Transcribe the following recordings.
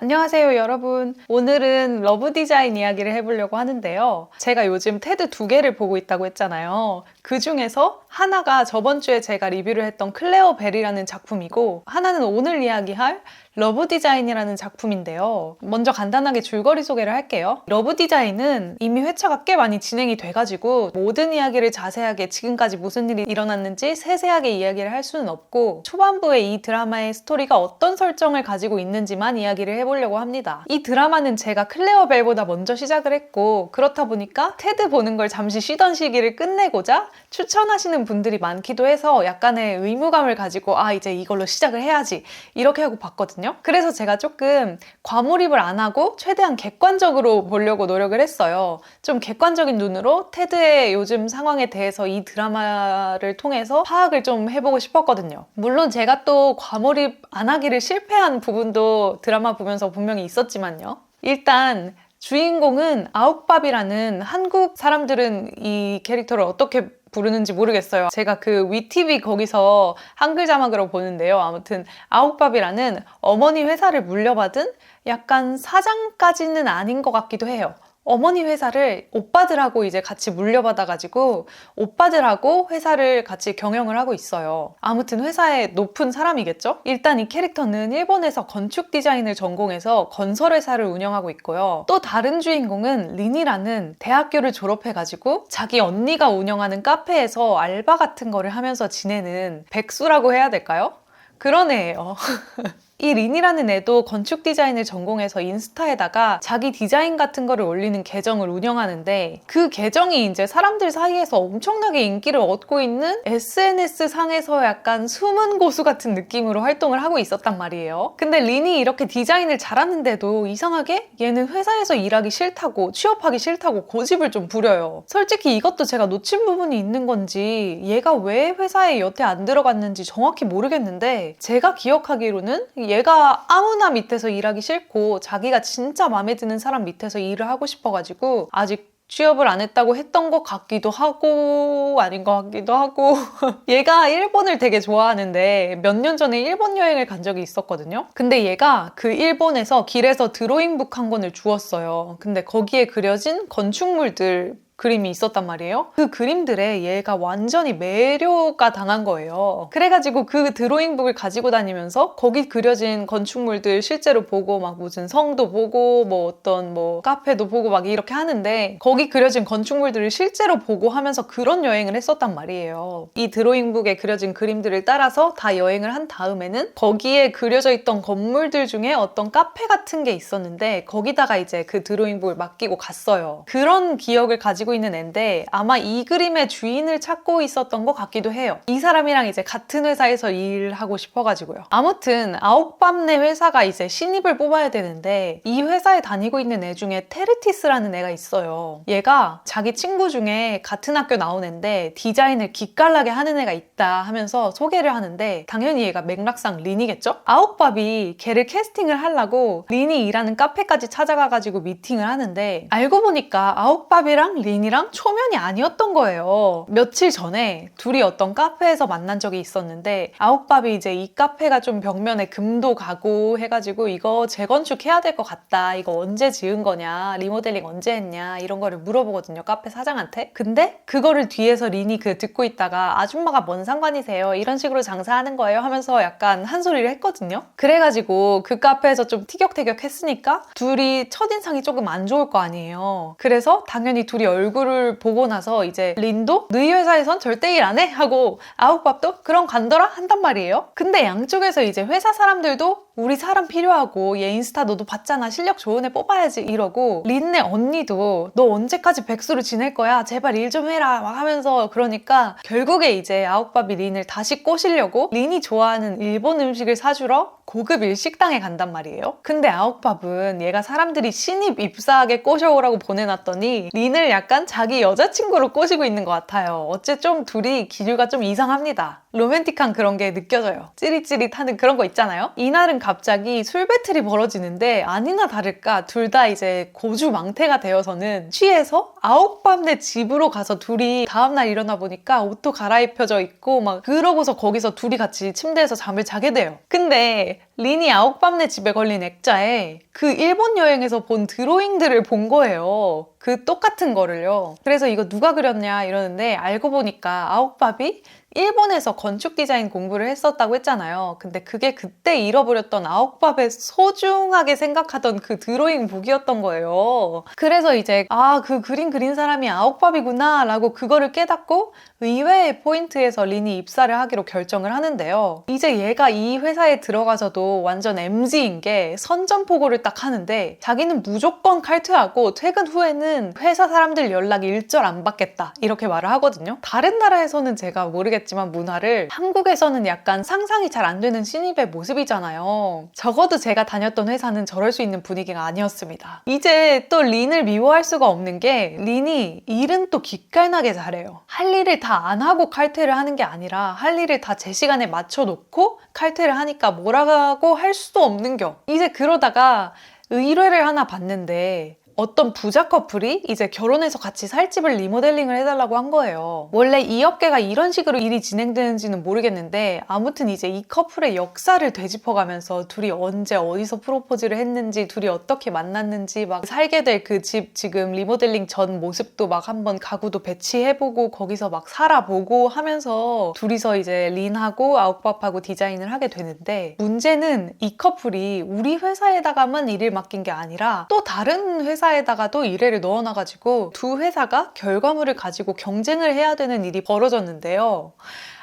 안녕하세요, 여러분. 오늘은 러브 디자인 이야기를 해보려고 하는데요. 제가 요즘 테드 두 개를 보고 있다고 했잖아요. 그 중에서 하나가 저번 주에 제가 리뷰를 했던 클레어 벨이라는 작품이고, 하나는 오늘 이야기할 러브 디자인이라는 작품인데요. 먼저 간단하게 줄거리 소개를 할게요. 러브 디자인은 이미 회차가 꽤 많이 진행이 돼가지고 모든 이야기를 자세하게 지금까지 무슨 일이 일어났는지 세세하게 이야기를 할 수는 없고 초반부에 이 드라마의 스토리가 어떤 설정을 가지고 있는지만 이야기를 해보려고 합니다. 이 드라마는 제가 클레어 벨보다 먼저 시작을 했고 그렇다 보니까 테드 보는 걸 잠시 쉬던 시기를 끝내고자 추천하시는 분들이 많기도 해서 약간의 의무감을 가지고 아 이제 이걸로 시작을 해야지 이렇게 하고 봤거든요. 그래서 제가 조금 과몰입을 안 하고 최대한 객관적으로 보려고 노력을 했어요. 좀 객관적인 눈으로 테드의 요즘 상황에 대해서 이 드라마를 통해서 파악을 좀 해보고 싶었거든요. 물론 제가 또 과몰입 안 하기를 실패한 부분도 드라마 보면서 분명히 있었지만요. 일단 주인공은 아욱밥이라는 한국 사람들은 이 캐릭터를 어떻게 부르는지 모르겠어요. 제가 그 위티비 거기서 한글 자막으로 보는데요. 아무튼 아욱밥이라는 어머니 회사를 물려받은 약간 사장까지는 아닌 것 같기도 해요. 어머니 회사를 오빠들하고 이제 같이 물려받아가지고 오빠들하고 회사를 같이 경영을 하고 있어요. 아무튼 회사의 높은 사람이겠죠? 일단 이 캐릭터는 일본에서 건축 디자인을 전공해서 건설회사를 운영하고 있고요. 또 다른 주인공은 린이라는 대학교를 졸업해가지고 자기 언니가 운영하는 카페에서 알바 같은 거를 하면서 지내는 백수라고 해야 될까요? 그런 애예요. 이 린이라는 애도 건축 디자인을 전공해서 인스타에다가 자기 디자인 같은 거를 올리는 계정을 운영하는데 그 계정이 이제 사람들 사이에서 엄청나게 인기를 얻고 있는 SNS 상에서 약간 숨은 고수 같은 느낌으로 활동을 하고 있었단 말이에요. 근데 린이 이렇게 디자인을 잘하는데도 이상하게 얘는 회사에서 일하기 싫다고 취업하기 싫다고 고집을 좀 부려요. 솔직히 이것도 제가 놓친 부분이 있는 건지 얘가 왜 회사에 여태 안 들어갔는지 정확히 모르겠는데 제가 기억하기로는 얘가 아무나 밑에서 일하기 싫고 자기가 진짜 마음에 드는 사람 밑에서 일을 하고 싶어가지고 아직 취업을 안 했다고 했던 것 같기도 하고 아닌 것 같기도 하고 얘가 일본을 되게 좋아하는데 몇 년 전에 일본 여행을 간 적이 있었거든요. 근데 얘가 그 일본에서 길에서 드로잉북 한 권을 주었어요. 근데 거기에 그려진 건축물들 그림이 있었단 말이에요. 그 그림들에 얘가 완전히 매료가 당한 거예요. 그래가지고 그 드로잉북을 가지고 다니면서 거기 그려진 건축물들 실제로 보고 막 무슨 성도 보고 뭐 어떤 뭐 카페도 보고 막 이렇게 하는데 거기 그려진 건축물들을 실제로 보고 하면서 그런 여행을 했었단 말이에요. 이 드로잉북에 그려진 그림들을 따라서 다 여행을 한 다음에는 거기에 그려져 있던 건물들 중에 어떤 카페 같은 게 있었는데 거기다가 이제 그 드로잉북을 맡기고 갔어요. 그런 기억을 가지고 가지고 있는 앤데 아마 이 그림의 주인을 찾고 있었던 것 같기도 해요. 이 사람이랑 이제 같은 회사에서 일하고 싶어가지고요. 아무튼 아홉밤내 회사가 이제 신입을 뽑아야 되는데 이 회사에 다니고 있는 애 중에 테르티스라는 애가 있어요. 얘가 자기 친구 중에 같은 학교 나온 애인데 디자인을 기깔나게 하는 애가 있다 하면서 소개를 하는데 당연히 얘가 맥락상 린이겠죠? 아홉밥이 걔를 캐스팅을 하려고 린이 일하는 카페까지 찾아가가지고 미팅을 하는데 알고 보니까 아홉밥이랑 린 린이랑 초면이 아니었던 거예요. 며칠 전에 둘이 어떤 카페에서 만난 적이 있었는데 아욱밥이 이제 이 카페가 좀 벽면에 금도 가고 해가지고 이거 재건축해야 될 것 같다. 이거 언제 지은 거냐? 리모델링 언제 했냐? 이런 거를 물어보거든요. 카페 사장한테. 근데 그거를 뒤에서 린이 그 듣고 있다가 아줌마가 뭔 상관이세요? 이런 식으로 장사하는 거예요? 하면서 약간 한 소리를 했거든요. 그래가지고 그 카페에서 좀 티격태격 했으니까 둘이 첫인상이 조금 안 좋을 거 아니에요. 그래서 당연히 둘이 얼굴 얼굴을 보고 나서 이제 린도 너희 회사에선 절대 일 안 해? 하고 아웃밥도 그런 간더라 한단 말이에요. 근데 양쪽에서 이제 회사 사람들도 우리 사람 필요하고 얘 인스타 너도 봤잖아. 실력 좋은 애 뽑아야지 이러고 린네 언니도 너 언제까지 백수로 지낼 거야? 제발 일 좀 해라. 막 하면서 그러니까 결국에 이제 아웃밥이 린을 다시 꼬시려고 린이 좋아하는 일본 음식을 사주러 고급 일식당에 간단 말이에요. 근데 아웃밥은 얘가 사람들이 신입 입사하게 꼬셔오라고 보내놨더니 린을 약간 자기 여자친구로 꼬시고 있는 것 같아요. 어째 좀 둘이 기류가 좀 이상합니다. 로맨틱한 그런 게 느껴져요. 찌릿찌릿하는 그런 거 있잖아요. 이날은 갑자기 술 배틀이 벌어지는데 아니나 다를까 둘 다 이제 고주 망태가 되어서는 취해서 아홉밤내 집으로 가서 둘이 다음날 일어나 보니까 옷도 갈아입혀져 있고 막 그러고서 거기서 둘이 같이 침대에서 잠을 자게 돼요. 근데 린이 아홉밤내 집에 걸린 액자에 그 일본 여행에서 본 드로잉들을 본 거예요. 그 똑같은 거를요. 그래서 이거 누가 그렸냐 이러는데 알고 보니까 아홉밥이 일본에서 건축 디자인 공부를 했었다고 했잖아요. 근데 그게 그때 잃어버렸던 아홉밥의 소중하게 생각하던 그 드로잉 북이었던 거예요. 그래서 이제 아, 그 그림 그린 사람이 아홉밥이구나 라고 그거를 깨닫고 의외의 포인트에서 린이 입사를 하기로 결정을 하는데요. 이제 얘가 이 회사에 들어가서도 완전 MZ인 게 선전포고를 딱 하는데 자기는 무조건 칼퇴하고 퇴근 후에는 회사 사람들 연락 일절 안 받겠다 이렇게 말을 하거든요. 다른 나라에서는 제가 모르겠 지만 문화를 한국에서는 약간 상상이 잘 안 되는 신입의 모습이잖아요. 적어도 제가 다녔던 회사는 저럴 수 있는 분위기가 아니었습니다. 이제 또 린을 미워할 수가 없는 게 린이 일은 또 기깔나게 잘해요. 할 일을 다 안 하고 칼퇴를 하는 게 아니라 할 일을 다 제 시간에 맞춰 놓고 칼퇴를 하니까 뭐라고 할 수도 없는 겨. 이제 그러다가 의뢰를 하나 봤는데 어떤 부자 커플이 이제 결혼해서 같이 살 집을 리모델링을 해달라고 한 거예요. 원래 이 업계가 이런 식으로 일이 진행되는지는 모르겠는데 아무튼 이제 이 커플의 역사를 되짚어가면서 둘이 언제 어디서 프로포즈를 했는지 둘이 어떻게 만났는지 막 살게 될 그 집 지금 리모델링 전 모습도 막 한번 가구도 배치해보고 거기서 막 살아보고 하면서 둘이서 이제 린하고 아웃밥하고 디자인을 하게 되는데 문제는 이 커플이 우리 회사에다가만 일을 맡긴 게 아니라 또 다른 회사 회사에다가도 일회를 넣어놔가지고 두 회사가 결과물을 가지고 경쟁을 해야 되는 일이 벌어졌는데요.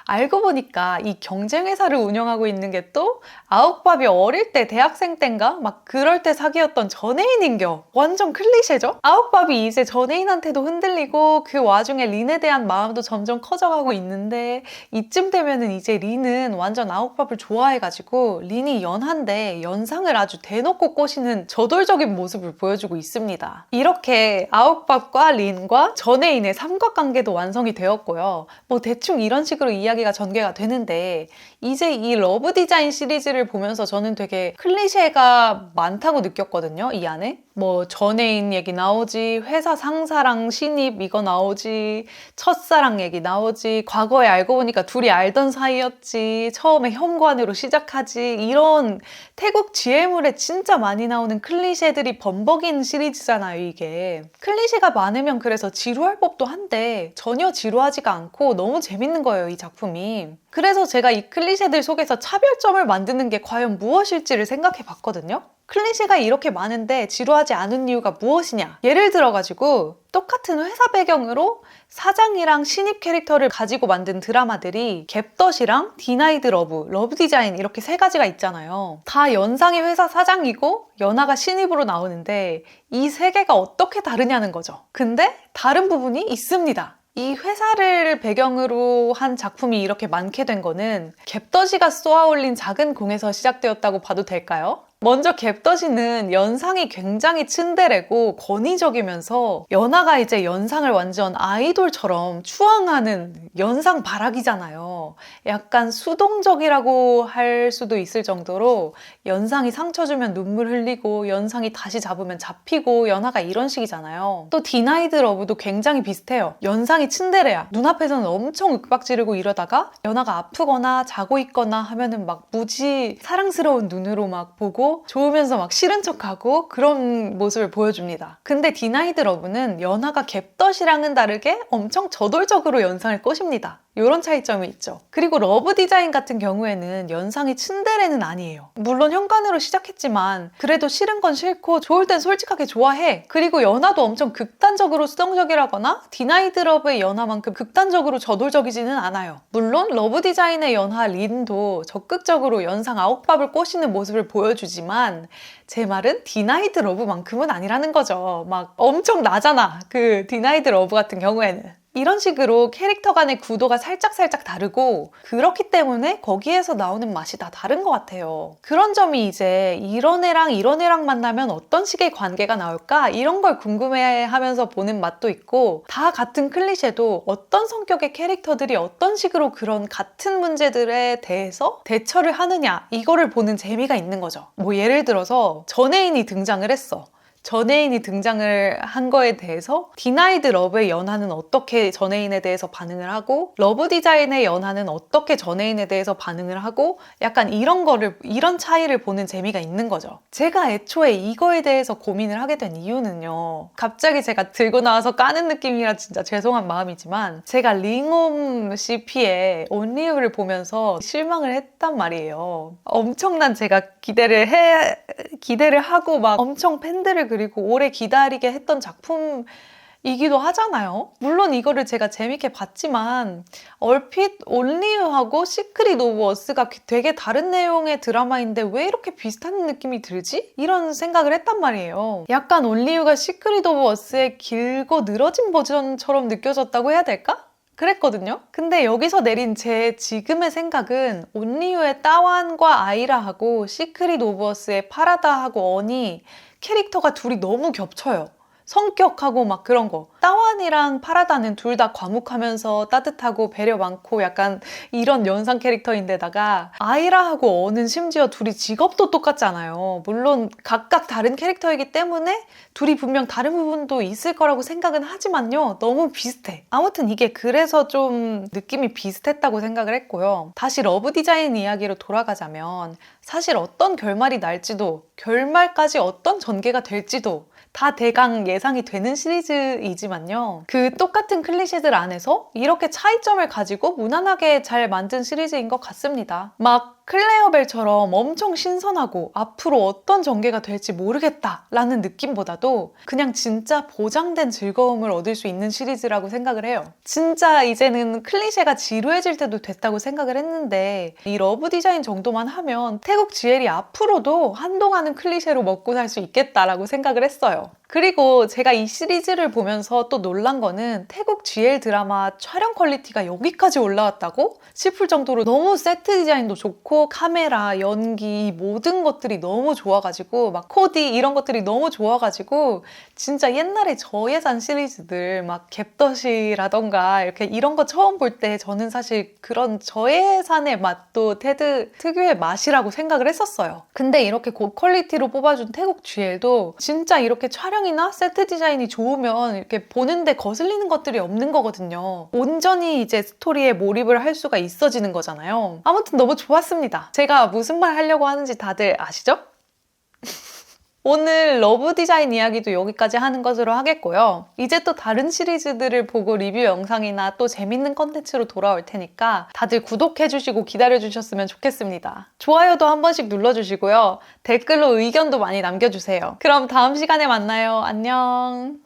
알고 보니까 이 경쟁 회사를 운영하고 있는 게 또 아욱밥이 어릴 때 대학생 땐가 막 그럴 때 사귀었던 전애인인겨 완전 클리셰죠? 아욱밥이 이제 전애인한테도 흔들리고 그 와중에 린에 대한 마음도 점점 커져가고 있는데 이쯤 되면은 이제 린은 완전 아욱밥을 좋아해가지고 린이 연한데 연상을 아주 대놓고 꼬시는 저돌적인 모습을 보여주고 있습니다. 이렇게 아욱밥과 린과 전애인의 삼각관계도 완성이 되었고요. 뭐 대충 이런 식으로 이야기 이야기가 전개가 되는데 이제 이 러브 디자인 시리즈를 보면서 저는 되게 클리셰가 많다고 느꼈거든요. 이 안에. 뭐 전애인 얘기 나오지, 회사 상사랑 신입 이거 나오지, 첫사랑 얘기 나오지, 과거에 알고 보니까 둘이 알던 사이였지, 처음에 현관으로 시작하지, 이런 태국 지혜물에 진짜 많이 나오는 클리셰들이 범벅인 시리즈잖아요, 이게. 클리셰가 많으면 그래서 지루할 법도 한데 전혀 지루하지가 않고 너무 재밌는 거예요, 이 작품이. 그래서 제가 이 클리셰들 속에서 차별점을 만드는 게 과연 무엇일지를 생각해 봤거든요. 클리셰가 이렇게 많은데 지루하지 않은 이유가 무엇이냐? 예를 들어가지고 똑같은 회사 배경으로 사장이랑 신입 캐릭터를 가지고 만든 드라마들이 갭덧이랑 디나이드 러브, 러브 디자인 이렇게 세 가지가 있잖아요. 다 연상의 회사 사장이고 연하가 신입으로 나오는데 이 세 개가 어떻게 다르냐는 거죠. 근데 다른 부분이 있습니다. 이 회사를 배경으로 한 작품이 이렇게 많게 된 거는 갭더지가 쏘아올린 작은 공에서 시작되었다고 봐도 될까요? 먼저 갭더시는 연상이 굉장히 츤데레고 권위적이면서 연하가 이제 연상을 완전 아이돌처럼 추앙하는 연상 바라기잖아요. 약간 수동적이라고 할 수도 있을 정도로 연상이 상처 주면 눈물 흘리고 연상이 다시 잡으면 잡히고 연하가 이런 식이잖아요. 또 디나이드 러브도 굉장히 비슷해요. 연상이 츤데레야. 눈앞에서는 엄청 윽박 지르고 이러다가 연하가 아프거나 자고 있거나 하면은 막 무지 사랑스러운 눈으로 막 보고 좋으면서 막 싫은 척하고 그런 모습을 보여줍니다. 근데 디나이드 러브는 연하가 갭덧이랑은 다르게 엄청 저돌적으로 연상을 꼬십니다. 이런 차이점이 있죠. 그리고 러브 디자인 같은 경우에는 연상이 츤데레는 아니에요. 물론 현관으로 시작했지만 그래도 싫은 건 싫고 좋을 땐 솔직하게 좋아해. 그리고 연하도 엄청 극단적으로 수동적이라거나 디나이드 러브의 연하만큼 극단적으로 저돌적이지는 않아요. 물론 러브 디자인의 연하 린도 적극적으로 연상 아홉밥을 꼬시는 모습을 보여주지만 제 말은 디나이드 러브만큼은 아니라는 거죠. 막 엄청 나잖아. 그 디나이드 러브 같은 경우에는. 이런 식으로 캐릭터 간의 구도가 살짝살짝 다르고 그렇기 때문에 거기에서 나오는 맛이 다 다른 것 같아요. 그런 점이 이제 이런 애랑 이런 애랑 만나면 어떤 식의 관계가 나올까 이런 걸 궁금해 하면서 보는 맛도 있고 다 같은 클리셰도 어떤 성격의 캐릭터들이 어떤 식으로 그런 같은 문제들에 대해서 대처를 하느냐 이거를 보는 재미가 있는 거죠. 뭐 예를 들어서 전애인이 등장을 했어. 전애인이 등장을 한 거에 대해서 디나이드 러브의 연하는 어떻게 전애인에 대해서 반응을 하고 러브 디자인의 연하는 어떻게 전애인에 대해서 반응을 하고 약간 이런 거를 이런 차이를 보는 재미가 있는 거죠. 제가 애초에 이거에 대해서 고민을 하게 된 이유는요. 갑자기 제가 들고 나와서 까는 느낌이라 진짜 죄송한 마음이지만 제가 링홈 CP의 온리우를 보면서 실망을 했단 말이에요. 엄청난 제가 기대를 해 기대를 하고 막 엄청 팬들을 그리고 오래 기다리게 했던 작품 이기도 하잖아요. 물론 이거를 제가 재밌게 봤지만 얼핏 온리유하고 시크릿 오브 어스가 되게 다른 내용의 드라마인데 왜 이렇게 비슷한 느낌이 들지? 이런 생각을 했단 말이에요. 약간 온리유가 시크릿 오브 어스의 길고 늘어진 버전처럼 느껴졌다고 해야 될까? 그랬거든요. 근데 여기서 내린 제 지금의 생각은 온리유의 따완과 아이라하고 시크릿 오브 어스의 파라다하고 언이 캐릭터가 둘이 너무 겹쳐요. 성격하고 막 그런 거. 따완이랑 파라다는 둘 다 과묵하면서 따뜻하고 배려 많고 약간 이런 연상 캐릭터인데다가 아이라하고 어는 심지어 둘이 직업도 똑같잖아요. 물론 각각 다른 캐릭터이기 때문에 둘이 분명 다른 부분도 있을 거라고 생각은 하지만요. 너무 비슷해. 아무튼 이게 그래서 좀 느낌이 비슷했다고 생각을 했고요. 다시 러브 디자인 이야기로 돌아가자면 사실 어떤 결말이 날지도 결말까지 어떤 전개가 될지도 다 대강 예상이 되는 시리즈이지만요. 그 똑같은 클리셰들 안에서 이렇게 차이점을 가지고 무난하게 잘 만든 시리즈인 것 같습니다. 막 클레어벨처럼 엄청 신선하고 앞으로 어떤 전개가 될지 모르겠다라는 느낌보다도 그냥 진짜 보장된 즐거움을 얻을 수 있는 시리즈라고 생각을 해요. 진짜 이제는 클리셰가 지루해질 때도 됐다고 생각을 했는데 이 러브 디자인 정도만 하면 태국 GL이 앞으로도 한동안은 클리셰로 먹고 살 수 있겠다라고 생각을 했어요. 그리고 제가 이 시리즈를 보면서 또 놀란 거는 태국 GL 드라마 촬영 퀄리티가 여기까지 올라왔다고 싶을 정도로 너무 세트 디자인도 좋고 카메라, 연기 모든 것들이 너무 좋아가지고 막 코디 이런 것들이 너무 좋아가지고 진짜 옛날에 저예산 시리즈들 막 갭덧이라던가 이렇게 이런 거 처음 볼 때 저는 사실 그런 저예산의 맛도 테드 특유의 맛이라고 생각을 했었어요. 근데 이렇게 고퀄리티로 뽑아준 태국 GL도 진짜 이렇게 촬영이나 세트 디자인이 좋으면 이렇게 보는데 거슬리는 것들이 없는 거거든요. 온전히 이제 스토리에 몰입을 할 수가 있어지는 거잖아요. 아무튼 너무 좋았습니 다. 제가 무슨 말 하려고 하는지 다들 아시죠? 오늘 러브 디자인 이야기도 여기까지 하는 것으로 하겠고요. 이제 또 다른 시리즈들을 보고 리뷰 영상이나 또 재밌는 컨텐츠로 돌아올 테니까 다들 구독해주시고 기다려주셨으면 좋겠습니다. 좋아요도 한 번씩 눌러주시고요. 댓글로 의견도 많이 남겨주세요. 그럼 다음 시간에 만나요. 안녕.